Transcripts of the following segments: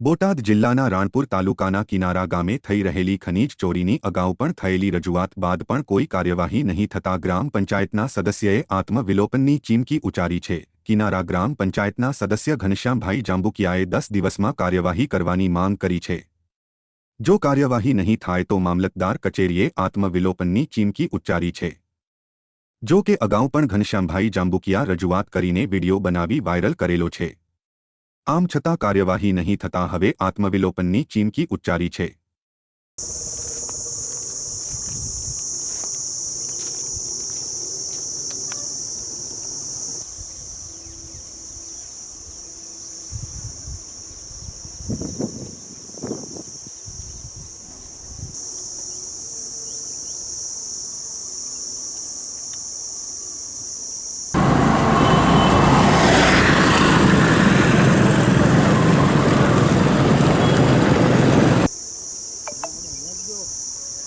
બોટાદ જિલ્લાના રાણપુર તાલુકાના કિનારા ગામે થઈ રહેલી ખનીજ ચોરીની અગાઉ પણ થયેલી રજૂઆત બાદ પણ કોઈ કાર્યવાહી નહીં થતા ગ્રામ પંચાયતના સદસ્યએ આત્મવિલોપનની ચીમકી ઉચ્ચારી છે. કિનારા ગ્રામ પંચાયતના સદસ્ય ઘનશ્યામભાઈ જાંબુકિયાએ દસ દિવસમાં કાર્યવાહી કરવાની માંગ કરી છે. જો કાર્યવાહી નહીં થાય તો મામલતદાર કચેરીએ આત્મવિલોપનની ચીમકી ઉચ્ચારી છે. જો કે અગાઉ પણ ઘનશ્યામભાઈ જાંબુકિયા રજૂઆત કરીને વીડિયો બનાવી વાયરલ કરેલો છે. આમ છતાં કાર્યવાહી નહીં થતાં હવે આત્મવિલોપનની ચીમકી ઉચ્ચારી છે.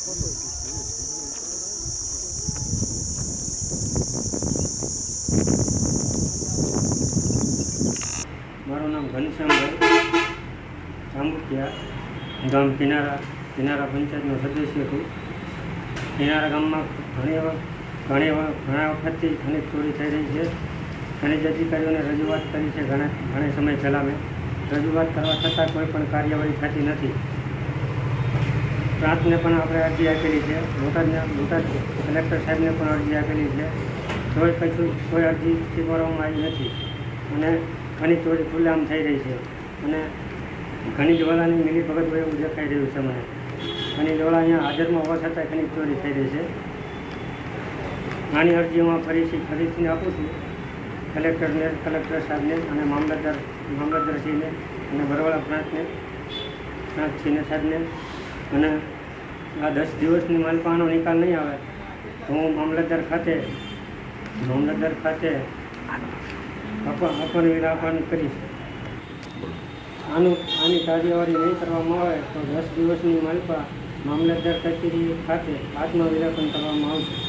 મારું નામ ઘનશ્યામભાઈ જાંબુકિયા ગામ કિનારા કિનારા પંચાયતનો સદસ્ય છું. કિનારા ગામમાં ઘણી વખત ઘણી ઘણા વખતથી ખનિજ ચોરી થઈ રહી છે. ખનિજ અધિકારીઓને રજૂઆત કરી છે. ઘણા ઘણા સમય પહેલાં મેં રજૂઆત કરવા છતાં કોઈ પણ કાર્યવાહી થતી નથી. પ્રાંતને પણ આપણે અરજી આપેલી છે, બોટાદને, બોટાદ કલેક્ટર સાહેબને પણ અરજી આપેલી છે. તોય કશું કોઈ અરજી સ્વીકારવામાં આવી નથી અને ઘણી ચોરી ખુલ્લામ થઈ રહી છે અને ઘણી જ્વાલાની મિલી ભગત હોય એવું દેખાઈ રહ્યું છે મને. ઘણી જ્વાલા અહીંયા હાજરમાં હોવા છતાં ઘણી ચોરી થઈ રહી છે. નાની અરજી હું ફરીથી ફરીથી આપું છું. કલેક્ટરને, કલેક્ટર સાહેબને અને મામલતદાર, મામલતદારશ્રીને અને બરવાળા પ્રાંતને પ્રાંતશ્રીને સાહેબને અને આ દસ દિવસની માલપાનો નિકાલ નહીં આવે. તો હું મામલતદાર ખાતે મામલતદાર ખાતે અપન વિરાપન કરીશ. આનું આની કાર્યવાહી નહીં કરવામાં આવે તો દસ દિવસની માલપા મામલતદાર કચેરી ખાતે આત્મવિરાપન કરવામાં આવશે.